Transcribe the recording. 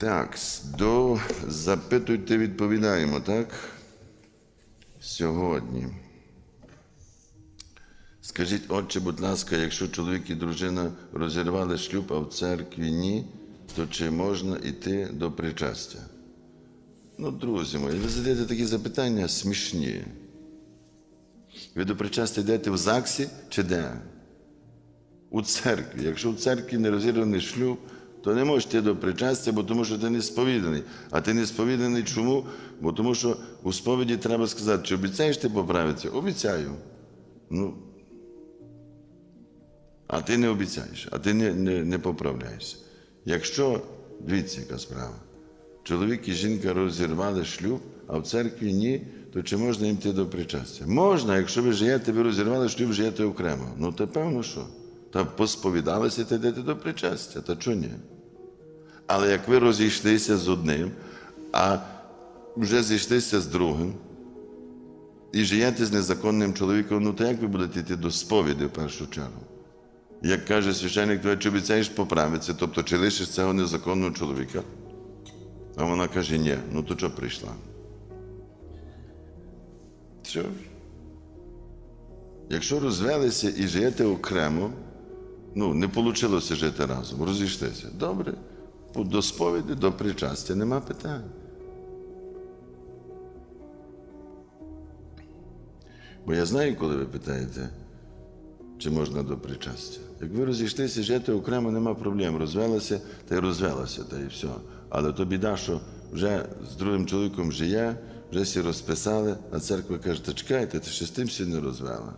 Так, до запитуйте, відповідаємо, так? Сьогодні. Скажіть, отче, будь ласка, якщо чоловік і дружина розірвали шлюб, а в церкві ні, то чи можна йти до причастя? Ну, друзі мої, ви задаєте такі запитання смішні. Ви до причастя йдете в ЗАГСі чи де? У церкві. Якщо в церкві не розірваний шлюб, то не можеш йти до причастя, бо тому що ти не сповіданий. А ти не сповіданий чому? Бо тому що у сповіді треба сказати, чи обіцяєш ти поправитися? Обіцяю. Ну, а ти не обіцяєш, а ти не, не, не поправляєшся. Якщо, дивіться, яка справа, чоловік і жінка розірвали шлюб, а в церкві ні, то чи можна їм йти до причастя? Можна, якщо ви живете, ви розірвали шлюб, живете окремо. Ну, то певно, що? Та посповідалися та йдете до причастя, та чого ні? Але як ви розійшлися з одним, а вже зійшлися з другим, і живете з незаконним чоловіком, ну то як ви будете йти до сповіді в першу чергу? Як каже священник, то чи обіцяєш поправитися, тобто чи лишиш цього незаконного чоловіка? А вона каже, ні, ну то що прийшла? Що? Якщо розвелися і живете окремо, ну, не вийшло жити разом, розійшлися. Добре, до сповіді, до причастя, нема питань. Бо я знаю, коли ви питаєте, чи можна до причастя. Як ви розійшлися, жити окремо, нема проблем. Розвелася та й розвелася, та й все. Але то біда, що вже з другим чоловіком жиє, вже всі розписали, а церква каже, та чекайте, ти ще з тим всі не розвела.